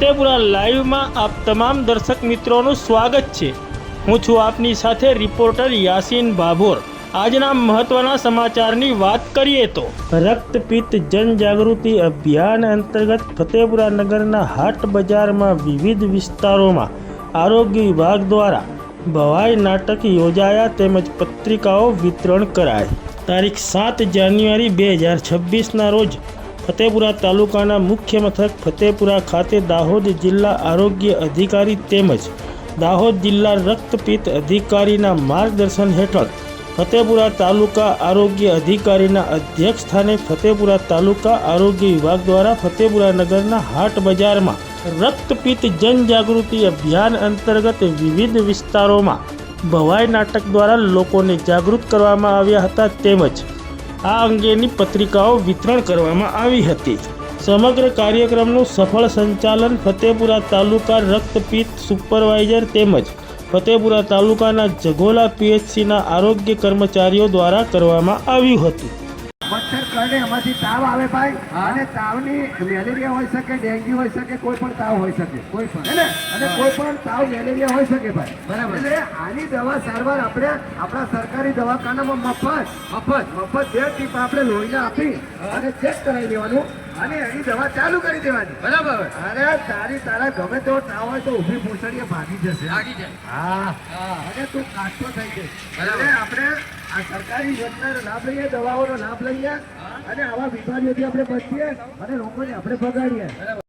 લાઈવમાં આપ તમામ દર્શક મિત્રોનું સ્વાગત છે. હું છું આપની સાથે રિપોર્ટર યાસીન ભાભોર આજના મહત્વના સમાચારની વાત કરીએ તો, રક્તપિત્ત જનજાગૃતિ અભિયાન અંતર્ગત ફતેપુરા નગરના હાટ બજારમાં વિવિધ વિસ્તારોમાં આરોગ્ય વિભાગ દ્વારા ભવાઈ નાટક યોજાયા તેમજ પત્રિકાઓ વિતરણ કરાય. તારીખ સાત જાન્યુઆરી બે હજાર છવ્વીસના રોજ ફતેપુરા તાલુકાના મુખ્ય મથક ફતેપુરા ખાતે દાહોદ જિલ્લા આરોગ્ય અધિકારી તેમજ દાહોદ જિલ્લા રક્તપિત્ત અધિકારીના માર્ગદર્શન હેઠળ ફતેપુરા તાલુકા આરોગ્ય અધિકારીના અધ્યક્ષ સ્થાને ફતેપુરા તાલુકા આરોગ્ય વિભાગ દ્વારા ફતેપુરા નગરના હાટ બજારમાં રક્તપિત્ત જનજાગૃતિ અભિયાન અંતર્ગત વિવિધ વિસ્તારોમાં ભવાઈ નાટક દ્વારા લોકોને જાગૃત કરવામાં આવ્યા હતા તેમજ આ અંગેની પત્રિકાઓ વિતરણ કરવામાં આવી હતી. સમગ્ર કાર્યક્રમનું સફળ સંચાલન ફતેપુરા તાલુકા રક્તપિત્ત સુપરવાઇઝર તેમજ ફતેપુરા તાલુકાના જગોલા પીએચસીના આરોગ્ય કર્મચારીઓ દ્વારા કરવામાં આવ્યું હતું. મચ્છર કરડે એમાંથી તાવ આવે ભાઈ. અને તાવની મેલેરિયા હોઈ શકે ડેન્ગ્યુ હોઈ શકે કોઈ પણ તાવ હોઈ શકે. કોઈ પણ. અને કોઈ પણ તાવ મેલેરિયા હોઈ શકે ભાઈ. બરાબર. એટલે આની દવા સારવાર આપણે આપણા સરકારી દવાખાનામાં મફત મફત મફત બે ટીપ આપણે લોહીને આપી અને ચેક કરાવી દેવાનું અને એની દવા ચાલુ કરી દેવાની. બરાબર. અરે તારી તારા ગમે તેવો તાવ હોય તો ઊભી પૂછડીએ ભાગી જશે. ભાગી જાય. હા. અને તું કાચો થઈ જઈશ. બરાબર. આપણે આ સરકારી યોજનાનો લાભ લઈએ, દવાઓનો લાભ લઈએ અને આવા બીમારીઓથી આપણે બચીએ અને લોકોને આપણે ભગાડીએ.